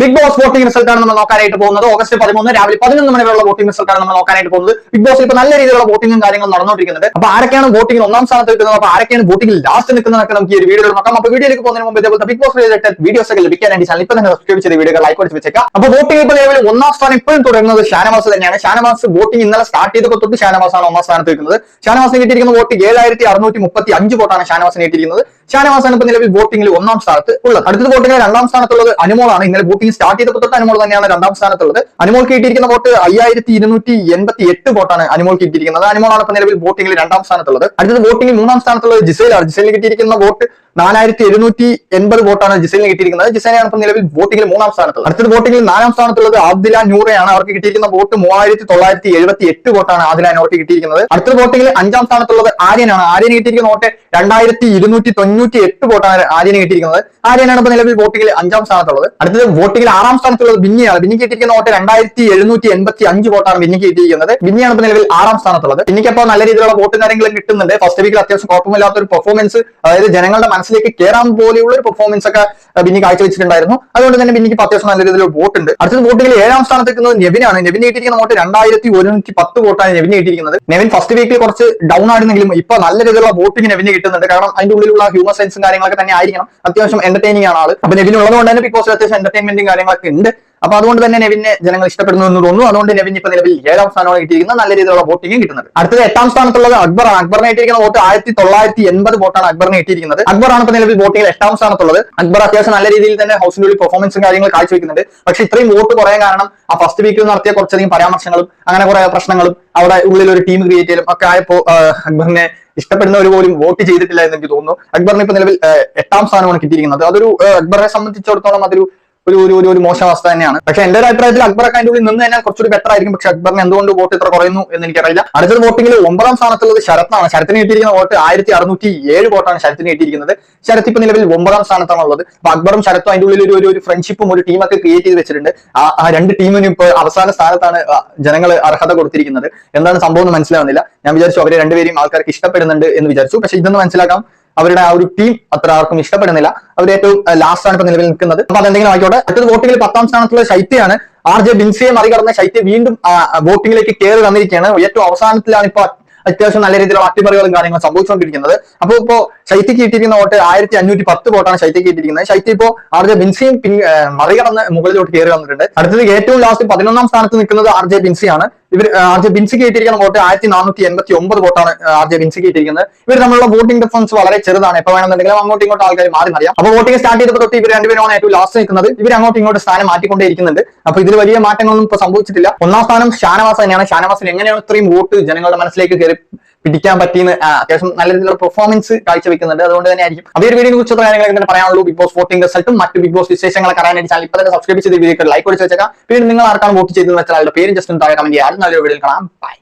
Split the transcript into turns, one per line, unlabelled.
Big boss voting result ആണ് നമ്മൾ നോക്കാനായിട്ട് പോകുന്നത്. ഓഗസ്റ്റ് പതിമൂന്ന് രാവിലെ പതിനൊന്ന് മണിവരെയുള്ള വോട്ടിംഗ് റിസൾട്ടാണ് നമ്മൾ നോക്കാനായിട്ട് പോകുന്നത്. ബിഗ് ബോസ് ഇപ്പോൾ നല്ല രീതിയിലുള്ള വോട്ടിംഗും കാര്യങ്ങളും നടന്നുകൊണ്ടിരിക്കുന്നത് അപ്പൊ ആരൊക്കെയാണ് വോട്ടിംഗ് ഒന്നാം സ്ഥാനത്ത് നിൽക്കുന്നത്? അപ്പൊ ആരൊക്കെയാണ് വോട്ടിംഗ് ലാസ്റ്റ് നിൽക്കുന്നതൊക്കെ നമുക്ക് ഈ ഒരു വീഡിയോയിൽ നോക്കാം. അപ്പൊ വീഡിയോയിലേക്ക് പോകുന്നതിന് മുമ്പ് ഇതേപോലത്തെ ബിഗ് ബോസ് റിലേറ്റഡ് വീഡിയോസ് ഒക്കെ ലഭിക്കാനായിട്ട് ചാനൽ ഇപ്പൊ തന്നെ സബ്സ്ക്രൈബ് ചെയ്ത് വീഡിയോ ലൈക്ക് കൊടുത്ത് വെച്ചേക്കാം അപ്പൊ വോട്ടിംഗ് ഇപ്പോൾ നിലവിൽ ഒന്നാം സ്ഥാനം ഇപ്പോഴും തുടരുന്നത് ഷാനവാസ് തന്നെയാണ്. ഷാനവാസ് വോട്ടിംഗ് ഇന്നലെ സ്റ്റാർട്ട് ചെയ്തപ്പോൾ തൊട്ട് ഷാനവാസാണ് ഒന്നാം സ്ഥാനത്ത് നിൽക്കുന്നത്. ഷാനവാസിന് കിട്ടിയിരിക്കുന്ന വോട്ട് ഏഴായിരത്തി അറുന്നൂറ്റി മുപ്പത്തി അഞ്ച് വോട്ടാണ് ഷാനവാസിന് കിട്ടിയിരിക്കുന്നത്. ഷാനവാസാണ് ഇപ്പോൾ നിലവിൽ വോട്ടിംഗിൽ ഒന്നാം സ്ഥാനത്ത് ഉള്ളത്. അടുത്തത് വോട്ടിംഗിൽ രണ്ടാം സ്ഥാനത്തുള്ളത് അനുമോളാണ്. ഇന്നലെ വോട്ടിംഗ് സ്റ്റാർട്ട് ചെയ്തപ്പോൾ തൊട്ട് അനുമോൾ തന്നെയാണ് രണ്ടാം സ്ഥാനത്തുള്ളത്. അനുമോൾ കിട്ടിയിരിക്കുന്ന വോട്ട് അയ്യായിരത്തി ഇരുന്നൂറ്റി എൺപത്തി എട്ട് വോട്ടാണ് അനുമോൾ കിട്ടിയിരിക്കുന്നത്. അനുമോളാണ് ഇപ്പൊ നിലവിൽ വോട്ടിംഗിൽ രണ്ടാം സ്ഥാനത്തുള്ളത്. അടുത്തത് വോട്ടിംഗിൽ മൂന്നാം സ്ഥാനത്തുള്ളത് ജിസൈലാണ്. ജിസേലിന് കിട്ടിയിരിക്കുന്ന വോട്ട് നാലായിരത്തി എഴുന്നൂറ്റി എൺപത് വോട്ടാണ് ജിസൈലിന് കിട്ടിയിരിക്കുന്നത്. ജിസൈനാണ് ഇപ്പൊ നിലവിൽ വോട്ടിംഗിൽ മൂന്നാം സ്ഥാനത്ത് അടുത്തത് വോട്ടിംഗിൽ നാലാം സ്ഥാനത്തുള്ളത് ആദില നൂറയാണ്. അവർക്ക് കിട്ടിയിരിക്കുന്ന വോട്ട് മൂവായിരത്തി തൊള്ളായിരത്തി എഴുപത്തി എട്ട് വോട്ടാണ് ആദില നൂറയ്ക്ക് കിട്ടിയിരിക്കുന്നത്. അടുത്ത വോട്ടിംഗിൽ അഞ്ചാം സ്ഥാനത്തുള്ളത് ആര്യനാണ്. ആര്യന് കിട്ടിയിരിക്കുന്ന വോട്ട് രണ്ടായിരത്തി ഇരുന്നൂറ്റി തൊണ്ണൂറ്റി എട്ട് വോട്ടാണ് ആര്യന് കിട്ടിയിരിക്കുന്നത്. ആര്യനാണ് ഇപ്പൊ നിലവിൽ വോട്ടിംഗിൽ അഞ്ചാം സ്ഥാനത്തുള്ളത്. അടുത്തത് വോട്ടിംഗിൽ ആറാം സ്ഥാനത്തുള്ളത് ബിന്നിയാണ്. ബിന്നിക്ക് കിട്ടിയിരിക്കുന്ന വോട്ട് രണ്ടായിരത്തി എഴുന്നൂറ്റി എൺപത്തി അഞ്ച് വോട്ടാണ് ബിന്നിക്ക് കിട്ടിയിരിക്കുന്നത്. ബിന്നിയാണ് ഇപ്പൊ നിലവിൽ ആറാം സ്ഥാനത്തുള്ളത്. ബിന്നിക്ക് അപ്പോൾ നല്ല രീതിയിലുള്ള വോട്ടും കാര്യങ്ങളും കിട്ടുന്നുണ്ട്. ഫസ്റ്റ് വീക്കിൽ അത്യാവശ്യം കുഴപ്പമില്ലാത്ത ഒരു പെർഫോമൻസ് അതായത് ജനങ്ങളുടെ മനസ്സിലേക്ക് കയറാൻ പോലെയുള്ള ഒരു പെർഫോമൻസ് ഒക്കെ ബിന്നി കാഴ്ചവെച്ചിട്ടുണ്ടായിരുന്നു. അതുകൊണ്ട് തന്നെ ബിന്നിക്ക് അത്യാവശ്യം നല്ല രീതിയിൽ വോട്ട് ഉണ്ട്. അടുത്തത് വോട്ടിംഗിൽ ഏഴാം സ്ഥാനത്ത് നിൽക്കുന്നത് നെവിനാണ്. നെവിൻ കിട്ടിയിരിക്കുന്ന വോട്ട് രണ്ടായിരത്തി ഒരുന്നൂറ്റി പത്ത് വോട്ടാണ് നെവിൻ കിട്ടിയിരിക്കുന്നത് നെവിൻ ഫസ്റ്റ് വീക്കിൽ കുറച്ച് ഡൗൺ ആയിരുന്നെങ്കിലും ഇപ്പൊ നല്ല രീതിയിലുള്ള വോട്ടിംഗ് നെവിന് കിട്ടുന്നുണ്ട്. കാരണം അതിന്റെ ഉള്ളിലുള്ള ഹ്യൂമർ സെൻസും കാര്യങ്ങളൊക്കെ തന്നെ ആയിരിക്കണം. അത്യാവശ്യം എന്റർടൈനിങ് ആണ് ആൾ. അപ്പൊ നെവിൻ ഉള്ളതുകൊണ്ട് തന്നെ ബിഗ് അത്യാവശ്യം എന്റർടൈൻമെന്റും കാര്യങ്ങളൊക്കെ ഉണ്ട്. അപ്പൊ അതുകൊണ്ട് തന്നെ നെവിനെ ജനങ്ങൾ ഇഷ്ടപ്പെടുന്നു എന്ന് തോന്നുന്നു. അതുകൊണ്ട് നെവിൻ ഇപ്പൊ നിലവിൽ ഏഴാം സ്ഥാനമാണ് കിട്ടിയിരിക്കുന്നത്. നല്ല രീതിയിലുള്ള വോട്ടിംഗ് കിട്ടുന്നത് അടുത്തത് എട്ടാം സ്ഥാനത്തുള്ളത് അക്ബറാണ്. അക്ബറിനെ കിട്ടിയിരിക്കുന്ന വോട്ട് ആയിരത്തി തൊള്ളായിരത്തി എൺപത് വോട്ടാണ് അക്ബറിനെ കിട്ടിയിരിക്കുന്നത് അക്ബറാണ് ഇപ്പൊ നിലവിൽ വോട്ടിംഗിൽ എട്ടാം സ്ഥാനത്തുള്ളത്. അക്ബർ അത്യാവശ്യം നല്ല രീതിയിൽ തന്നെ ഹൗസിനുള്ളിൽ പെർഫോമൻസും കാര്യങ്ങൾ കാഴ്ചവെക്കുന്നുണ്ട്. പക്ഷെ ഇത്രയും വോട്ട് കുറയാൻ കാരണം ആ ഫസ്റ്റ് വീക്കിൽ നടത്തിയ കുറച്ചധികം പരാമർശങ്ങളും അങ്ങനെ കുറെ പ്രശ്നങ്ങളും അവിടെ ഉള്ളിൽ ഒരു ടീം ക്രിയേറ്റ് ചെയ്യലും ഒക്കെ ആയപ്പോ അക്ബറിനെ ഇഷ്ടപ്പെടുന്നവർ പോലും വോട്ട് ചെയ്തിട്ടില്ല എന്ന് എനിക്ക് തോന്നുന്നു. അക്ബറിന് ഇപ്പൊ നിലവിൽ എട്ടാം സ്ഥാനമാണ് കിട്ടിയിരിക്കുന്നത്. അതൊരു അക്ബറിനെ അക്ബറെ സംബന്ധിച്ചിടത്തോളം അതൊരു ഒരു ഒരു ഒരു ഒരു മോശം അവസ്ഥ തന്നെയാണ്. പക്ഷെ എന്റെ ഒരു അഭിപ്രായത്തിൽ അക്ബറൊക്കെ അതിന്റെ ഉള്ളിൽ നിന്ന് തന്നെ കുറച്ചുകൂടി ബെറ്റർ ആയിരിക്കും. പക്ഷെ അക്ബറിന് എന്തുകൊണ്ട് വോട്ട് ഇത്ര കുറയുന്നു എന്ന് എനിക്കറിയില്ല. അടുത്തത് വോട്ടിംഗിൽ ഒമ്പതാം സ്ഥാനത്തുള്ളത് ശരത്താണ്. ശരത്തിന് കിട്ടിയിരിക്കുന്ന വോട്ട് ആയിരത്തി അറുന്നൂറ്റി ഏഴ് വോട്ടാണ് ശരത്തിന് കിട്ടിയിരിക്കുന്നത്. ശരത്ത് ഇപ്പൊ നിലവിൽ ഒമ്പതാം സ്ഥാനത്താണ് ഉള്ളത്. അപ്പൊ അക്ബറും ശരത്തും അതിന്റെ ഉള്ളിൽ ഒരു ഒരു ഫ്രണ്ട്ഷിപ്പും ഒരു ടീമൊക്കെ ക്രിയേറ്റ് ചെയ്ത് വെച്ചിട്ടുണ്ട്. ആ ആ രണ്ട് ടീമിനും ഇപ്പൊ അവസാന സ്ഥാനത്താണ് ജനങ്ങൾ അർഹത കൊടുത്തിരിക്കുന്നത്. എന്താണ് സംഭവം എന്ന് മനസ്സിലാവുന്നില്ല. ഞാൻ വിചാരിച്ചു അവരെ രണ്ടുപേരെയും ആൾക്കാർക്ക് ഇഷ്ടപ്പെടുന്നുണ്ട് എന്ന് വിചാരിച്ചു. പക്ഷെ ഇതൊന്ന് മനസ്സിലാക്കാം. അവരുടെ ആ ഒരു ടീം അത്ര ആർക്കും ഇഷ്ടപ്പെടുന്നില്ല. അവർ ഏറ്റവും ലാസ്റ്റ് ആണ് ഇപ്പൊ നിലവിൽ നിൽക്കുന്നത്. അപ്പൊ അതെന്തെങ്കിലും ആയിക്കോട്ടെ. അടുത്തത് വോട്ടിംഗിൽ പത്താം സ്ഥാനത്തുള്ള ശൈത്യയാണ്. ആർ ജെ ബിൻസിയെ മറികടന്ന ശൈത്യ വീണ്ടും വോട്ടിംഗിലേക്ക് കയറി വന്നിരിക്കുകയാണ്. ഏറ്റവും അവസാനത്തിലാണ് ഇപ്പൊ അത്യാവശ്യം നല്ല രീതിയിലുള്ള അട്ടിമറികളും കാര്യങ്ങളും സംഭവിച്ചുകൊണ്ടിരിക്കുന്നത്. അപ്പൊ ഇപ്പോ ശൈത്യ കിട്ടിയിരിക്കുന്ന വോട്ട് ആയിരത്തി അഞ്ഞൂറ്റി പത്ത് വോട്ടാണ് ശൈത്യ കിട്ടിയിരിക്കുന്നത്. ശൈത്യ ഇപ്പോ ആർ ജെ ബിൻസിയും മറികടന്ന് മുകളിലോട്ട് കയറി വന്നിട്ടുണ്ട്. അടുത്തത് ഏറ്റവും ലാസ്റ്റ് പതിനൊന്നാം സ്ഥാനത്ത് നിൽക്കുന്നത് ആർ ജെ ബിൻസിയാണ്. ഇവർ ആർ ജെ ബിൻസിക്ക് കിട്ടിയിരിക്കുന്ന വോട്ട് ആയിരത്തി നാനൂറ്റി എൺപത്തി ഒമ്പത് വോട്ടാണ് ആർ ജെ ബിൻസിക്ക് കിട്ടിയിരിക്കുന്നത്. ഇവർ തമ്മിലുള്ള വോട്ടിംഗ് ഡിഫറൻസ് വളരെ ചെറുതാണ്. എപ്പോൾ വേണമെന്നുണ്ടെങ്കിലും അങ്ങോട്ടും ഇങ്ങോട്ടും ആൾക്കാർ മാറി മറിയാം. അപ്പോൾ വോട്ടിംഗ് സ്റ്റാർട്ട് ചെയ്തപ്പോൾ തൊട്ട് ഇവർ രണ്ടുപേരാണ് ഏറ്റവും ലാസ്റ്റ് നിൽക്കുന്നത്. ഇവർ അങ്ങോട്ടും ഇങ്ങോട്ട് സ്ഥാനം മാറ്റിക്കൊണ്ടേയിരിക്കുന്നുണ്ട്. അപ്പോൾ ഇതിൽ വലിയ മാറ്റങ്ങളൊന്നും ഇപ്പൊ സംഭവിച്ചിട്ടില്ല. ഒന്നാം സ്ഥാനം ഷാനവാസ് തന്നെയാണ്. ഷാനവാസിന് എങ്ങനെയാണ് ഇത്രയും വോട്ട് ജനങ്ങളുടെ മനസ്സിലേക്ക് കയറി പിടിക്കാൻ പറ്റിയെന്ന് അത്യാവശ്യം നല്ല രീതിയിലുള്ള പെർഫോമൻസ് കാഴ്ചവെക്കുന്നുണ്ട്. അതുകൊണ്ട് തന്നെ ആയിരിക്കും അതേ ഈ ഒരു വീഡിയോ കുറിച്ചുള്ള കാര്യങ്ങളൊക്കെ തന്നെ പറയാനുള്ളൂ. ബിഗ് ബോസ് വോട്ടിംഗ് റിസൾട്ടും മറ്റ് ബിഗ് ബോസ് വിശേഷങ്ങളൊക്കെ അറിയാനായിട്ട് ചാനൽ ഇപ്പൊ തന്നെ സബ്സ്ക്രൈബ് ചെയ്ത് വീഡിയോ ലൈക്ക് കൊടുത്ത് വെച്ചേക്കാം. പിന്നെ നിങ്ങൾ ആർക്കാണ് വോട്ട് ചെയ്തെന്ന് വെച്ചാൽ അവരുടെ പേര് ജസ്റ്റ് താഴെ കമന്റ് ചെയ്യാൻ നല്ലൊരു വീഡിയോ കാണാം. ബൈ